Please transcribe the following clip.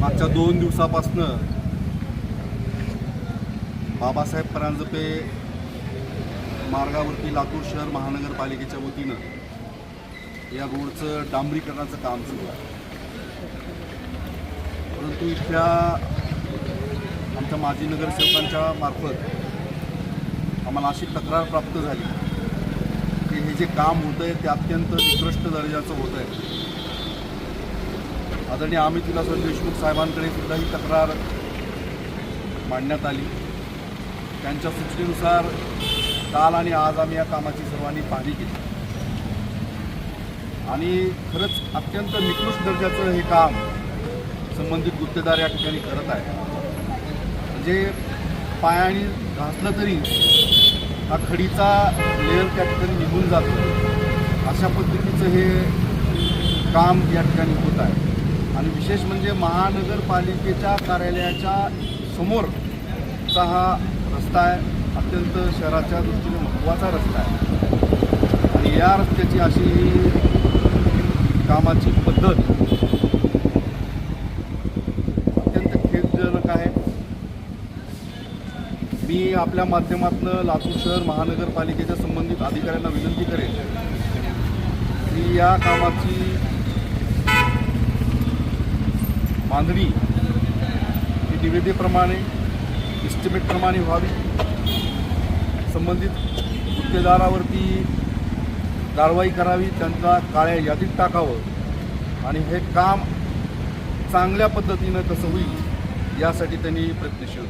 मागच्या दोन दिवसापासनं बाबासाहेब परांजपे मार्गावरती लातूर शहर महानगरपालिकेच्या वतीनं या रोडचं डांबरीकरणाचं काम सुरू आहे. परंतु इथल्या आमच्या माजी नगरसेवकांच्या मार्फत आम्हाला अशी तक्रार प्राप्त झाली की हे जे काम होतं आहे ते अत्यंत निकृष्ट दर्जाचं होतं आहे आदरणीय अमित विलासराव देशमुख साहेबांकडे सुद्धा ही तक्रार मांडण्यात आली. त्यांच्या सूचनेनुसार काल आणि आज आम्ही या कामाची सर्वांनी पाहणी केली. आणि खरंच अत्यंत निकृष्ट दर्जाचं हे काम संबंधित गुत्तेदार या ठिकाणी करत आहे म्हणजे पायाने घातलं तरी हा खडीचा लेअर त्या ठिकाणी निघून जातो. अशा पद्धतीचं हे काम या ठिकाणी होत आहे. आणि विशेष म्हणजे महानगरपालिकेच्या कार्यालयाच्या समोरचा हा रस्ता आहे. अत्यंत शहराच्या दृष्टीने महत्त्वाचा रस्ता आहे. आणि या रस्त्याची अशी ही कामाची पद्धत अत्यंत खेदजनक आहे. मी आपल्या माध्यमातून लातूर शहर महानगरपालिकेच्या संबंधित अधिकाऱ्यांना विनंती करेन की या कामाची बांधणी ही निविदेप्रमाणे इस्टिमेटप्रमाणे व्हावी. संबंधित गुत्तेदारावरती कारवाई करावी त्यांचा काळ्या यादीत टाकावं आणि हे काम चांगल्या पद्धतीनं कसं होईल यासाठी त्यांनी प्रयत्नशील